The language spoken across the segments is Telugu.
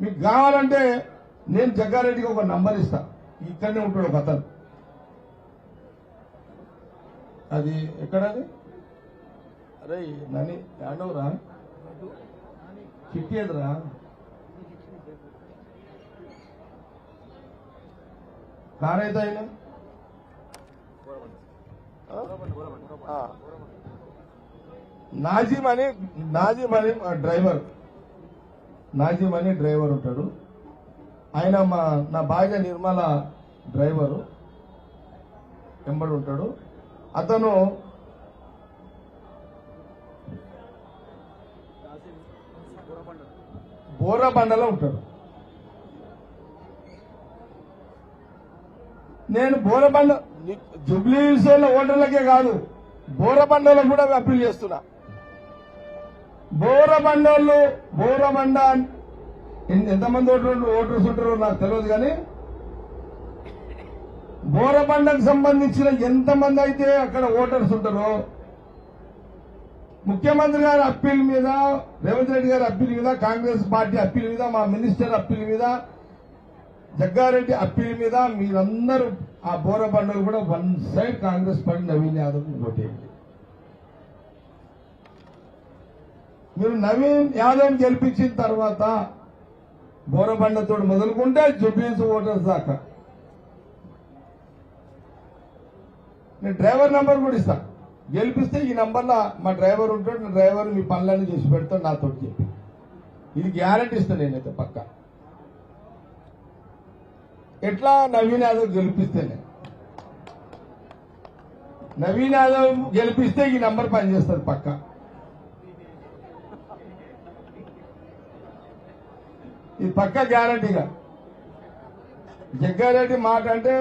మీకు కావాలంటే నేను జగ్గారెడ్డికి ఒక నంబర్ ఇస్తా. ఇక్కడనే ఉంటాడు ఒక అతను. అది ఎక్కడది? అరే నని యాండవరా చిట్టి ఎదురా కార్ ఆయన నాజీమ్ అని నాజీమ్ అని మా డ్రైవర్. నాజిమ్ అనే డ్రైవర్ ఉంటాడు. ఆయన మా నా భార్య నిర్మల డ్రైవరు. వెంబడి ఉంటాడు. అతను బోరబండలో ఉంటాడు. నేను బోరబండ జుబ్లీ హిల్స్లో ఓటర్లకే కాదు బోరబండలకు కూడా అప్పీల్ చేస్తున్నా. బోరబండలు బోరమండ ఎంతమంది ఓటర్లు ఓటర్స్ ఉంటారో నాకు తెలియదు కానీ బోరబండకు సంబంధించిన ఎంతమంది అయితే అక్కడ ఓటర్స్ ఉంటారో ముఖ్యమంత్రి గారి అప్పీల్ మీద రేవంత్ రెడ్డి గారి అప్పీల్ మీద కాంగ్రెస్ పార్టీ అప్పీల్ మీద మా మినిస్టర్ అప్పీల్ మీద జగ్గారెడ్డి అప్పీల్ మీద మీరందరూ ఆ బోరబండలు కూడా one side Congress party Naveen Yadav ఓటేయండి. మీరు నవీన్ యాదవ్ గెలిపించిన తర్వాత బోరబండతో మొదలుకుంటే జుబ్లీస్ ఓటర్స్ దాకా నేను డ్రైవర్ నంబర్ కూడా ఇస్తా. గెలిపిస్తే ఈ నంబర్లో మా డ్రైవర్ ఉంటాడు డ్రైవర్ మీ పనులన్నీ చేసి పెడతాడు నాతో చెప్పి. ఇది గ్యారంటీ ఇస్తాను నేనైతే పక్క. ఎట్లా నవీన్ యాదవ్ గెలిపిస్తేనే? నవీన్ యాదవ్ గెలిపిస్తే ఈ నంబర్ పనిచేస్తుంది పక్కా. ఇది పక్క గ్యారంటీగా. జగ్గారెడ్డి మాట అంటే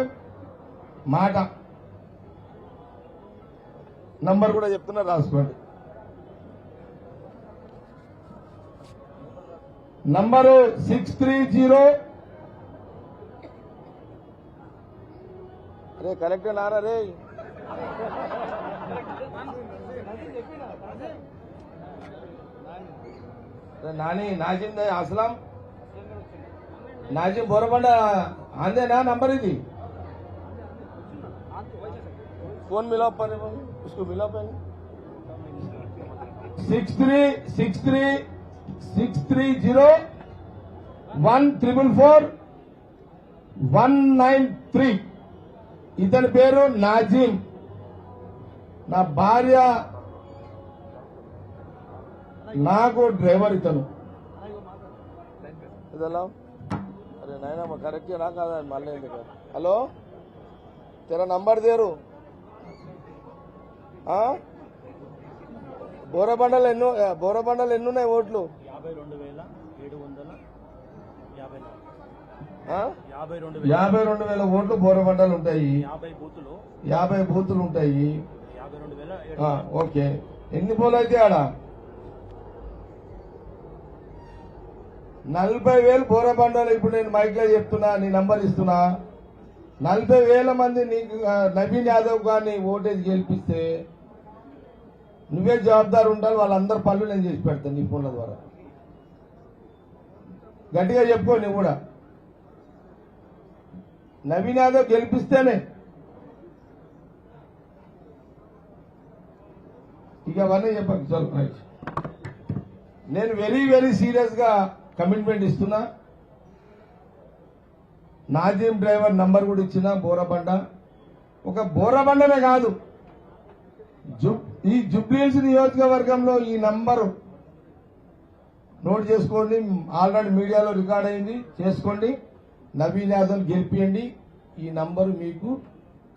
మాట. నంబర్ కూడా చెప్తున్నా రాసుకోండి. Number six three zero. రే కలెక్టర్ నారా రే. నాని నాచిందే అసలాం. నాజీ బోరబండ అందేనా నంబర్ ఇది ఫోన్ మిలా పని six three six three six three zero one triple four one nine three. ఇతని పేరు నాజీమ్ నా భార్య నాకు డ్రైవర్ ఇతను. అరే నాయన కరెక్ట్ నా కాదా? మళ్ళీ ఎందుకు? హలో? తెరా నంబర్ దేరు ఆ? బోరబండలు ఎన్నో బోరబండలు ఎన్ని ఉన్నాయి ఓట్లు యాభై రెండు వేల ఓట్లు బోరబండలు ఉంటాయి. యాభై బూతులు. ఉంటాయి. ఓకే. ఎన్ని పోలు అయితే ఆడ? నలభై వేలు బోరబండలు ఇప్పుడు నేను మైక్లో చెప్తున్నా నీ నంబర్ ఇస్తున్నా. నలభై వేల మంది నీకు నవీన్ యాదవ్ గారిని ఓటేజ్ గెలిపిస్తే నువ్వే జవాబాదారు ఉండాలి వాళ్ళందరి పనులు నేను చేసి పెడతాను నీ ఫోన్ల ద్వారా. గట్టిగా చెప్పుకో నువ్వు కూడా. నవీన్ యాదవ్ గెలిపిస్తేనే ఇక అవన్నీ చెప్పండి చల్ నేను వెరీ వెరీ సీరియస్గా కమిట్మెంట్ ఇస్తున్నా. నాజీం డ్రైవర్ నంబర్ కూడా ఇచ్చిన బోరబండ. ఒక బోరబండనే కాదు. ఈ జుబ్లీహిల్స్ నియోజకవర్గంలో ఈ నంబరు నోట్ చేసుకోండి. ఆల్రెడీ మీడియాలో రికార్డ్ అయింది. చేసుకోండి. నవీన్ యాదవ్ గెలిపియండి. ఈ నంబరు మీకు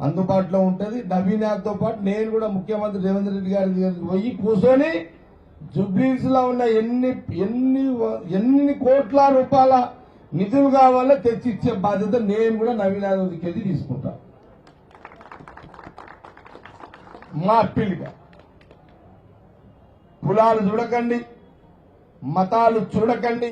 అందుబాటులో ఉంటుంది. నవీన్ యాదవ్తో పాటు నేను కూడా ముఖ్యమంత్రి రేవంత్ రెడ్డి గారి దగ్గరికి పోయి కూర్చొని జుబ్లీస్లో ఉన్న ఎన్ని ఎన్ని ఎన్ని కోట్ల రూపాయల నిధులు కావాలో తెచ్చిచ్చే బాధ్యత నేను కూడా నవీన్ యాదవ్ తీసుకుంటా. మా అప్పీలుగా కులాలు చూడకండి మతాలు చూడకండి